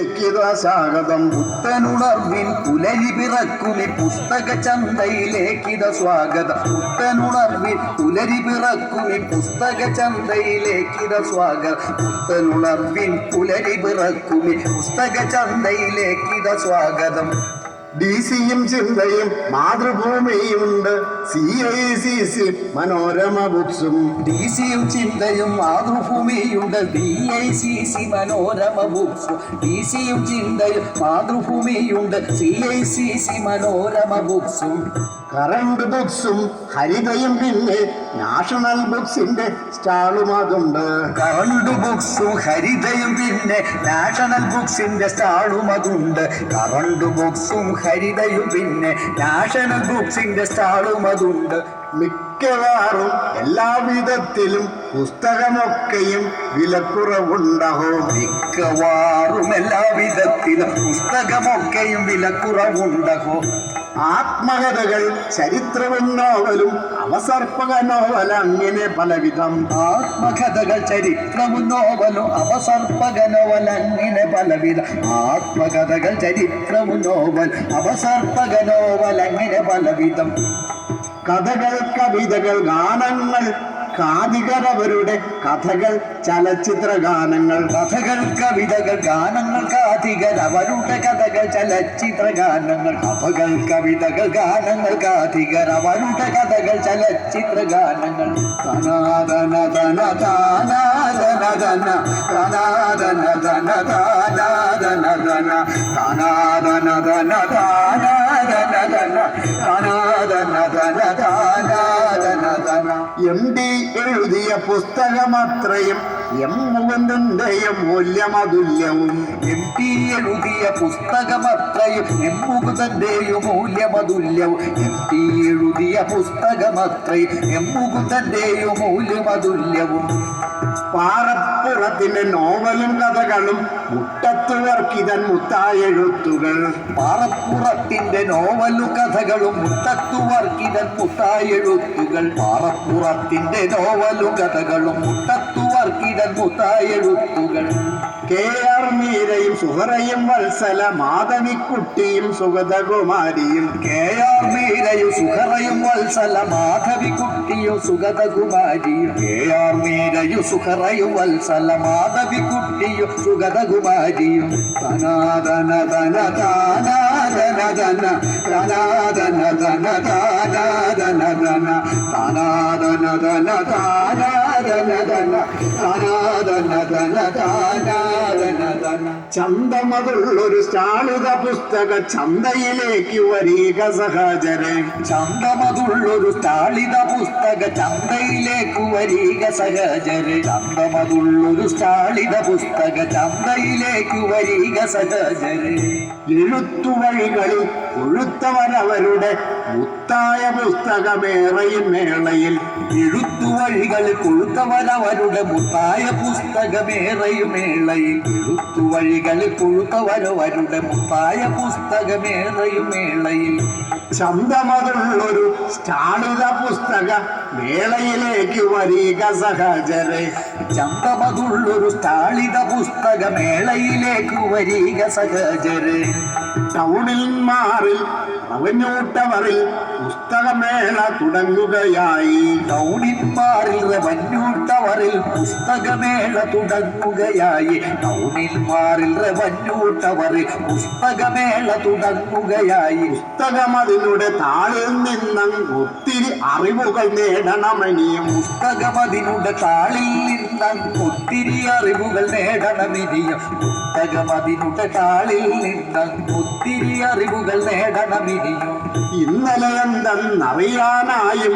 ചന്തയിലേക്കിതാ സ്വാഗതം. പുത്തനുണർവിൻ പുലരി പിറക്കുമി പുസ്തക ചന്തയിലേക്കിത സ്വാഗതം. പുത്തനുണർവിൻ പുലരി പിറക്കുമി പുസ്തക ചന്തയിലേക്കിത സ്വാഗതം. പുത്തനുണർവിൻ പുലരി പിറക്കുമി പുസ്തക ചന്തയിലേക്കിത സ്വാഗതം. ഡി സിയും ചിന്തയും മാതൃഭൂമിയുണ്ട്. C I C C Manorama ബുക്സും. D സിയും ചിന്തയും മാതൃഭൂമിയുണ്ട്. D I C C Manorama ബുക്സും. D സിയും ചിന്തയും മാതൃഭൂമിയുണ്ട്. C I C C Manorama ബുക്സും. Current ബുക്സും ഹരിതയും പിന്നെ നാഷണൽ ബുക്സിന്റെ സ്റ്റാളും അതുണ്ട് കറണ്ട് ബുക്സും ഹരിതയും പിന്നെ നാഷണൽ ബുക്സിന്റെ സ്റ്റാളും അതുണ്ട് കറണ്ട് ബുക്സും ഹരിതയും പിന്നെ നാഷണൽ ബുക്സിന്റെ സ്റ്റാളും അതുണ്ട് മിക്കവാറും എല്ലാവിധത്തിലും പുസ്തകമൊക്കെയും വിലക്കുറവുണ്ടാകും മിക്കവാറും എല്ലാവിധത്തിലും പുസ്തകമൊക്കെയും വിലക്കുറവുണ്ടോ ആത്മകഥകൾ ചരിത്രവും നോവലും അവസർപ്പക നോവൽ അങ്ങനെ പലവിധം. ആത്മകഥകൾ ചരിത്രവും നോവലും അവസർപ്പക നോവൽ അങ്ങനെ പലവിധം. ആത്മകഥകൾ ചരിത്രവും നോവൽ അവസർപ്പക നോവൽ അങ്ങനെ പലവിധം. കഥകൾ കവിതകൾ ഗാനങ്ങൾ കാതികരവരുടെ കഥകൾ ചലച്ചിത്ര ഗാനങ്ങൾ കഥകൾ കവിതകൾ ഗാനങ്ങൾ കാതികരവരുടെ കഥകൾ ചലച്ചിത്ര ഗാനങ്ങൾ കഥകൾ കവിതകൾ ഗാനങ്ങൾ കാതികരവരുടെ കഥകൾ ചലച്ചിത്ര ഗാനങ്ങൾ തനാദന തന താനാദന തന തനാദന തന താനാദന തന തനാദന തന തന എം ഡി എഴുതിയ പുസ്തകമത്രയും എം മുകുന്ദന്റെയും മൂല്യമതുല്യവും. എം ടി എഴുതിയ പുസ്തകമത്രയും എം മുകുന്ദന്റെയും മൂല്യമതുല്യവും. എം ടി എഴുതിയ പുസ്തകമത്രയും എം മുകുന്ദന്റെയും മൂല്യമതുല്യവും. പാറപ്പുറത്തിന്റെ നോവലും കഥകളും മുട്ടത്തുവർക്കിതൻ മുത്തായെഴുത്തുകൾ പാറപ്പുറത്തിന്റെ നോവലു കഥകളും മുട്ടത്തുവർക്കിതൻ മുട്ടായെഴുത്തുകൾ. പാറപ്പുറത്തിന്റെ നോവലു കഥകളും മുട്ടത്തുവർക്കിതൻ മുട്ടായെഴുത്തുകൾ കെ ആർ മീരയും സുഹറയും വത്സല മാധവിക്കുട്ടിയും സുഗതകുമാരിയും. കെ ആർ മീരയും സുഹറയും വത്സല മാധവിക്കുട്ടിയും സുഗതകുമാരിയും. കെ ആർ മീരയും സുഹറയും വത്സല മാധവിക്കുട്ടിയും സുഗതകുമാരിയും. തനാദന തന താനാദന തന തനാദന തന താനാദന തന തനാദന തന താനാദന തന ചന്തമതുള്ളൊരു സ്റ്റാളുക പുസ്തക ചന്തയിലേക്ക് വരിക സഹചരെ ചന്തമതുള്ളൊരു സ്റ്റാളിത പുസ്തക ചന്തയിലേക്ക് വരിക സഹചര് ചന്തമതുള്ളൊരു സ്റ്റാളിത പുസ്തക ചന്തയിലേക്ക് വരിക സഹചര് എഴുത്തുവഴികളിൽ കൊഴുത്തവരവരുടെ മുത്തായ പുസ്തകമേറയും മേളയിൽ എഴുത്തുവഴികൾ കൊഴുത്തവരവരുടെ മുത്തായ പുസ്തകമേറയുമേളയിൽ എഴുത്തുവഴികൾ കൊഴുത്തവരവരുടെ മുത്തായ പുസ്തകമേറയുമേളയിൽ ചന്തമതുള്ളൊരു സ്റ്റാളുത പുസ്തക മേളയിലേക്ക് വരിക സഹചരെ ചന്തമതുള്ളൊരു സ്റ്റാളിത പുസ്തക മേളയിലേക്ക് വരിക സഹചര് ടൗണിൽ മാറിൽ റവന്യൂട്ടവറിൽ പുസ്തകമേള തുടങ്ങുകയായി. ടൗണിൽ റവന്യൂ ടവറിൽ പുസ്തകമേള തുടങ്ങുകയായി. ടൗണിൽ മാറിൽ റവന്യൂ ടവറിൽ പുസ്തകമേള തുടങ്ങുകയായി. പുസ്തകം അതിലൂടെ താളിൽ നിന്നും ഒത്തിരി അറിവുകൾ നേടണമനിയും പുസ്തകം അതിലൂടെ താളിൽ നിന്നും ഒത്തിരി അറിവുകൾ നേടണമിനിയും പുസ്തകം അതിലൂടെ താളിൽ നിന്നും ഒത്തിരി അറിവുകൾ നേടണമിനിയും ഇന്നലെ എന്തെന്നറിയാനായും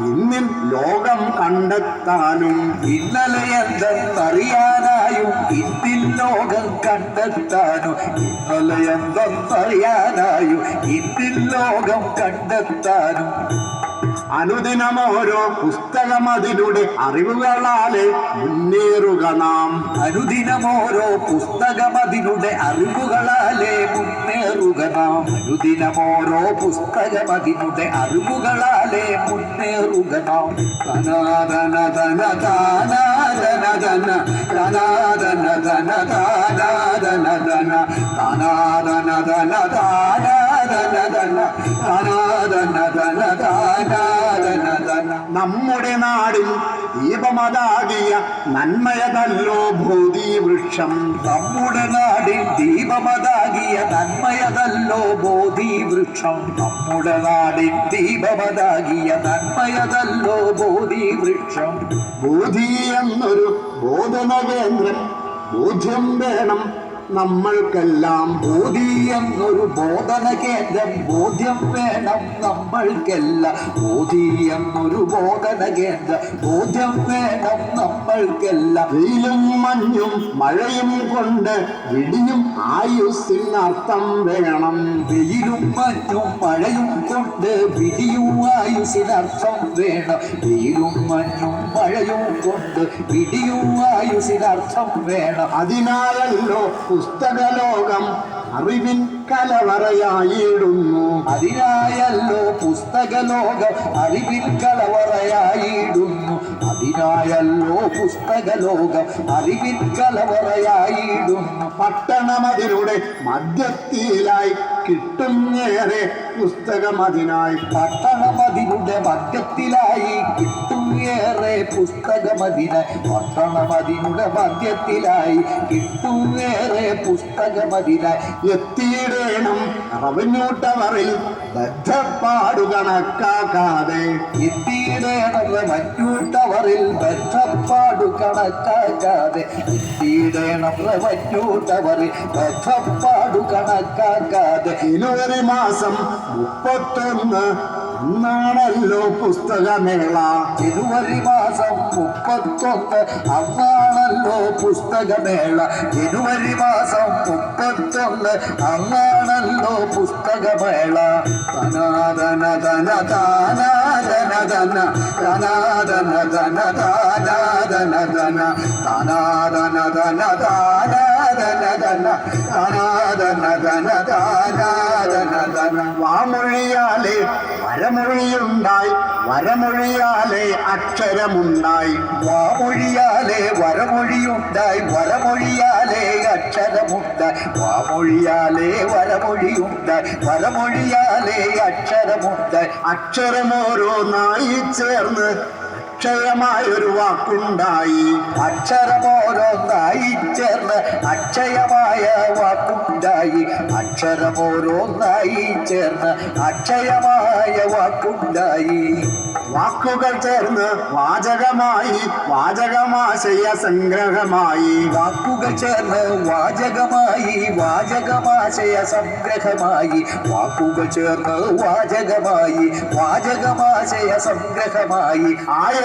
ഇന്നിൽ ലോകം കണ്ടെത്താനും ഇന്നലെ എന്തെന്നറിയാനായും ഇന്നിൽ ലോകം കണ്ടെത്താനും ഇന്നലെ എന്തെന്നറിയാനായും ഇന്നിൽ ലോകം കണ്ടെത്താനും അനുദിനം ഓരോ പുസ്തകം അതിലൂടെ അറിവുകളാലെ മുന്നേറുക നാം. അനുദിനമോരോ അതിലൂടെ അറിവുകളാലെ മുന്നേറുക നാം. അനുദിനമോരോ അതിലൂടെ അറിവുകളാലെ മുന്നേറുക നാം. തനാതന തന താനാതന തന തനാതന തന താനാതന തന താനാതന തന താനാതന തന നമ്മുടെ നാടിൽ ദീപമതാകിയ നന്മയതല്ലോ ഭൂതിവൃക്ഷം നമ്മുടെ നാടിൽ ദീപമതാകിയ നന്മയതല്ലോ ബോധിവൃക്ഷം നമ്മുടെ നാടിൽ ദീപമതാകിയ നന്മയതല്ലോ ബോധിവൃക്ഷം ബോധി എന്നൊരു ബോധന കേന്ദ്രം ബോധ്യം വേണം. നമ്മൾക്കെല്ലാം ബോധിയം. ഒരു ബോധന കേന്ദ്രം ബോധ്യം വേണം നമ്മൾക്കെല്ലാം. ബോധിയം ഒരു ബോധന കേന്ദ്രം ബോധ്യം വേണം നമ്മൾക്കെല്ലാം. വെയിലും മഞ്ഞും മഴയും കൊണ്ട് വിടിയും ആയുസ്സിനർത്ഥം വേണം. വെയിലും മഞ്ഞും മഴയും കൊണ്ട് വിടിയും ആയുസ്സിന് ആയുസിനർത്ഥം വേണം. വെയിലും മഞ്ഞും മഴയും കൊണ്ട് വിടിയും ആയുസ്സിന് ആയുസിനർത്ഥം വേണം. അതിനായല്ലോ പുസ്തകലോകം അറിവിൻ കലവറയായിടുന്നു. അതിനായല്ലോ പുസ്തകലോകം അറിവിൻ കലവറയായിടുന്നു. അതിനായല്ലോ പുസ്തകലോകം അറിവിൻ കലവറയായിടുന്നു. പട്ടണമതിലൂടെ മദ്യത്തിലായി കിട്ടുന്നേറെ പുസ്തകം അതിനായി. പട്ടണമതിലൂടെ മധ്യത്തിലായി കിട്ടും ഏറെ പുസ്തകമതിന്. പട്ടണമതിനുടെ മധ്യത്തിലായി കിട്ടും ഏറെ പുസ്തകമതിനായി എത്തിയിടേണം റവന്യൂ ടവറിൽ ബദ്ധപ്പാടു കണക്കാക്കാതെ. എത്തിയിടേണം റവന്യൂട്ടവറിൽ ബദ്ധപ്പാടു കണക്കാക്കാതെ. എത്തിയിടേണം റവന്യൂട്ടവറിൽ ബദ്ധപ്പാടു കണക്കാക്കാതെ. ജനുവരി മാസം മുപ്പത്തൊന്ന് അന്നാണല്ലോ പുസ്തകമേള. ജനുവരി മാസം മുപ്പത്തൊന്ന് അന്നാണല്ലോ പുസ്തകമേള. ജനുവരി മാസം മുപ്പത്തൊന്ന് അന്നാണല്ലോ പുസ്തകമേള. തനാദന ധന താനാദന ധന തനാദന ധന താനാദന ധന തനാദന ധന തന തനാതന തന താനാതന തന വാമൊഴിയാലെ വരമൊഴിയുണ്ടായി വരമൊഴിയാലെ അക്ഷരമുണ്ടായി വാമൊഴിയാലെ വരമൊഴിയുണ്ടായി വരമൊഴിയാലെ അക്ഷരമുണ്ടായി വാമൊഴിയാലെ വരമൊഴിയുണ്ടായി വരമൊഴിയാലെ അക്ഷരമുണ്ടായി അക്ഷരമോരോന്നായി ചേർന്ന് അക്ഷയമായൊരു വാക്കുണ്ടായി. അക്ഷരമോരോന്നായി ചേർന്ന് അക്ഷയമായ വാക്കുണ്ടായി. അക്ഷരമോരോന്നായി ചേർന്ന് അക്ഷയമായ വാക്കുണ്ടായി. വാക്കുകൾ ചേർന്ന് വാചകമായി വാചകമാശയ സംഗ്രഹമായി. വാക്കുകൾ ചേർന്ന് വാചകമായി വാചകമാശയ സംഗ്രഹമായി. വാക്കുകൾ ചേർന്ന് വാചകമായി വാചകമാശയ സംഗ്രഹമായി.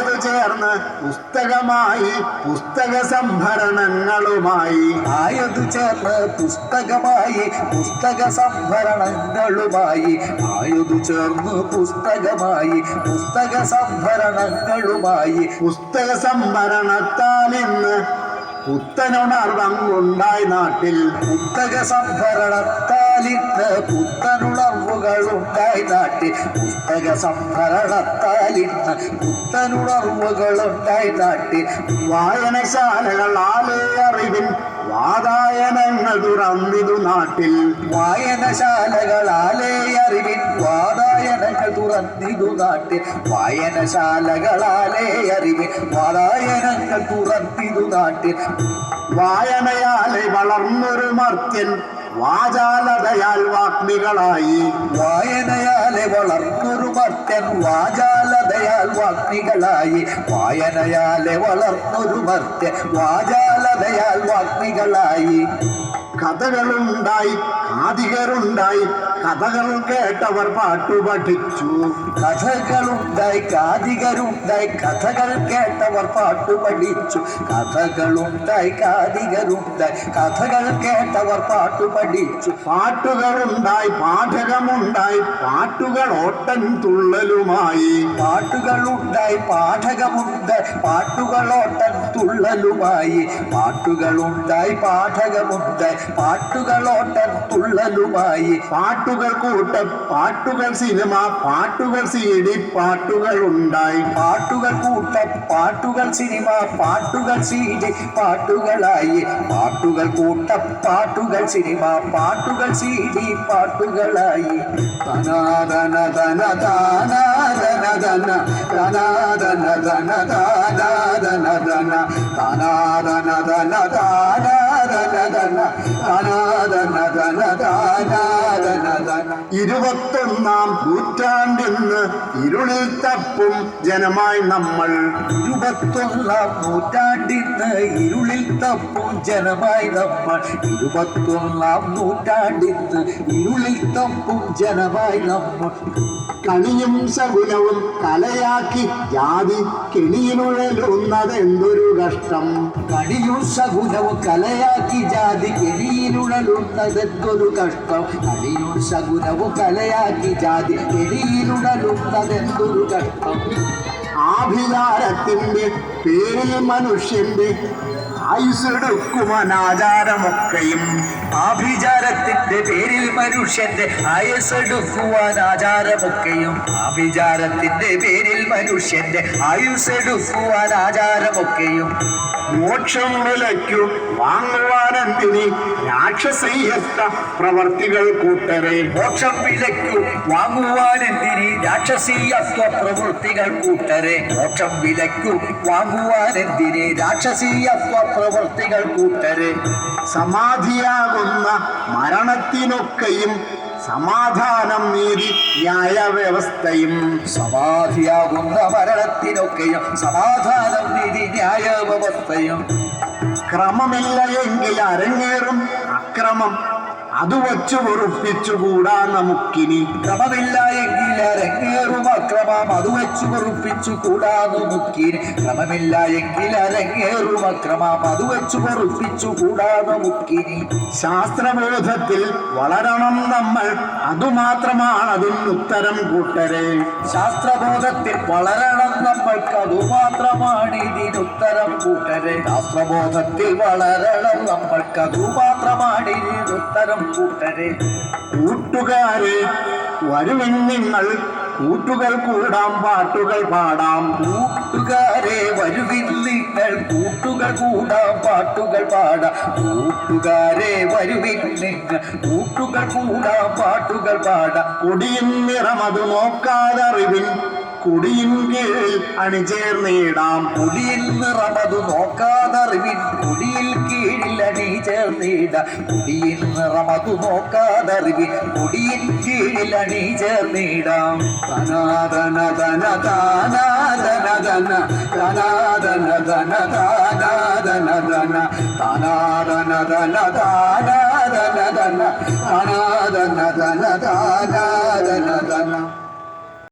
ആയത് ചേർന്ന് പുസ്തകമായി പുസ്തക സംഭരണങ്ങളുമായി. ആയതു ചേർന്ന് പുസ്തകമായി പുസ്തക സംഭരണങ്ങളുമായി. ആയതു ചേർന്ന് പുസ്തകമായി പുസ്തക സംഭരണങ്ങളുമായി. പുസ്തക സംഭരണത്താൽ ഇന്ന് പുത്തനുണർവങ്ങുണ്ടായി നാട്ടിൽ. പുസ്തക സംഭരണത്താൽ പുത്തനുണർവുകളുണ്ടായി നാട്ടിൽ. പുസ്തക സംഭരണത്താൽ പുത്തനുണർവുകളുണ്ടായി നാട്ടിൽ. വായനശാലകൾ ആലേ അറിവിൻ വാതായനങ്ങൾ തുറന്നിതു നാട്ടിൽ. വായനശാലകളാലേ അറിവിൻ വാതായനങ്ങൾ തുറന്നിതു നാട്ടിൽ വായനശാലകളാലേ അറിവിൻ വാതായനങ്ങൾ തുറന്നിതു നാട്ടിൽ വായനയാലെ വളർന്നൊരു മർത്യൻ വാചാലതയാൽ വാഗ്മികളായി. വായനയാലെ വളർന്നൊരു മർത്യൻ വാചാലതയാൽ വാഗ്മികളായി. വായനയാലെ വളർന്നൊരു മർത്യൻ വാചാലതയാൽ വാഗ്മികളായി. കഥകളുണ്ടായി കാതികരുണ്ടായി. കഥകൾ കേട്ടവർ പാട്ടു പഠിച്ചു കഥകളുണ്ടായി കാതികരുണ്ടായി കഥകൾ കേട്ടവർ പാട്ടു പഠിച്ചു. കഥകളുണ്ടായി കാതികരുണ്ടായി കഥകൾ കേട്ടവർ പാട്ടു പഠിച്ചു. പാട്ടുകളുണ്ടായി പാഠകമുണ്ടായി പാട്ടുകൾ ഓട്ടൻ തുള്ളലുമായി. പാട്ടുകളുണ്ടായി പാഠകമുണ്ട് പാട്ടുകളോട്ടം തുള്ളലുമായി. പാട്ടുകളുണ്ടായി പാഠകമുണ്ട് പാട്ടുകളോട്ടം തുള്ളലുമായി. പാട്ടുകൾ കൂട്ടം പാട്ടുകൾ സിനിമ പാട്ടുകൾ സി ഡി പാട്ടുകൾ ഉണ്ടായി പാട്ടുകൾ കൂട്ടം പാട്ടുകൾ സിനിമ പാട്ടുകൾ സീഡി പാട്ടുകളായി പാട്ടുകൾ കൂട്ടം പാട്ടുകൾ സിനിമ പാട്ടുകൾ സീഡി പാട്ടുകളായി തനാദന ധന താനാദന ധന തനാദന ധന താനാദന ധന തനാദന ധന താനാദന ധന തനാദന ധന താനാദന ധന ഇരുപത്തൊന്നാം നൂറ്റാണ്ടെന്ന് ഇരുളിൽ തപ്പും ജനമായി നമ്മൾ. ഇരുപത്തൊന്നാം ഇരുളിൽ തപ്പും ജനമായി നമ്മൾ ഇരുപത്തൊന്നാം നൂറ്റാണ്ടിന്ന് ഇരുളിൽ തപ്പും ജനമായി നമ്മൾ കണിയും ശകുനവും കലയാക്കി ജാതി കെണിയിലുഴലുന്നതെന്തൊരു കഷ്ടം. കണിയും സകുലവും കലയാക്കി ജാതി കെണിയിലുഴലുന്നതെന്തൊരു കഷ്ടം. കണിയും സകുലവും കലയാക്കി ജാതി കെണിയിലുഴലുന്നതെന്തൊരു കഷ്ടം. ആഭിചാരത്തിന്റെ പേരിൽ മനുഷ്യന്റെ ആയുസെടുക്കുവാനാചാരമൊക്കെയും ആഭിചാരത്തിന്റെ പേരിൽ മനുഷ്യന്റെ ആയുസെടുക്കുവാൻ ആചാരമൊക്കെയും പേരിൽ മനുഷ്യന്റെ ആയുസെടുക്കുവാൻ ആചാരമൊക്കെയും മോക്ഷം വിലയ്ക്കു വാങ്ങുവാനെന്തിനി രാക്ഷസീയത്ത പ്രവർത്തികൾ കൂട്ടരെ മോക്ഷം വിലയ്ക്കു. വാങ്ങുവാൻ എന്തിനി രാക്ഷസീയത്വ പ്രവൃത്തികൾ കൂട്ടരെ മോക്ഷം വിലയ്ക്കു. വാങ്ങുവാൻ എന്തിനി രാക്ഷസീയത്വ പ്രവൃത്തികൾ കൂട്ടരെ. സമാധിയാകുന്ന മരണത്തിനൊക്കെയും സമാധാനം നീതി ന്യായവ്യവസ്ഥയും. സമാധിയാകുന്ന മരണത്തിനൊക്കെയും സമാധാനം നേടി ന്യായ വ്യവസ്ഥയും ക്രമമില്ല എങ്കിൽ അരങ്ങേറും അക്രമം. അത് വച്ചു വെറുപ്പിച്ചുകൂടാ നമുക്കിനി. ക്രമമില്ല എങ്കിൽ അരങ്ങേറും അക്രമം. അത് വെച്ചു വെറുപ്പിച്ചു നമുക്കിനി. മുക്കിന് ക്രമമില്ല എങ്കിൽ അരങ്ങേറും അക്രമം. അത് വെച്ചു വെറുപ്പിച്ചു നമുക്കിനി. മുക്കിനി ശാസ്ത്രബോധത്തിൽ വളരണം നമ്മൾ. അതുമാത്രമാണ് അതിന് ഉത്തരം കൂട്ടരെ. ശാസ്ത്രബോധത്തിൽ വളരണം നമ്മൾക്ക് അതുമാത്രമാണ് ഇതിനുത്തരം. കൂട്ടരെ ശാസ്ത്രബോധത്തിൽ വളരണം. നമ്മൾക്ക് അതുമാത്രമാണ് ഇതിനുത്തരം. കൂട്ടരെ കൂട്ടുകാരെ വരുവിൻ നിങ്ങൾ കൂട്ടുകൾ കൂടാം പാട്ടുകൾ പാടാം. കൂട്ടുകാരെ വരുവിൻ നിങ്ങൾ കൂട്ടുകൾ കൂടാം പാട്ടുകൾ പാടാം. കൂട്ടുകാരെ വരുവിൻ നിങ്ങൾ കൂട്ടുകൾ കൂടാം പാട്ടുകൾ പാടാം. കൊടിയും നിറമത് നോക്കാതറിവിൻ കൊടിയും കീഴിൽ അണിചേർന്നിടാം കുടിയിൽ നിറമതു നോക്കാതറിവിൻ. കുടിയിൽ കീഴിൽ അണി ചേർന്നിട കുടിയിൽ നിറമതു നോക്കാതറിവിൻ. കുടിയിൽ കീഴിൽ അണിചേർന്നിടാം തനാതന തന താനാതന ധന തനാദന ധന താനാദന ധന തനാദന ധന താനാദന ധന തനാദന ധന താനാദന ധന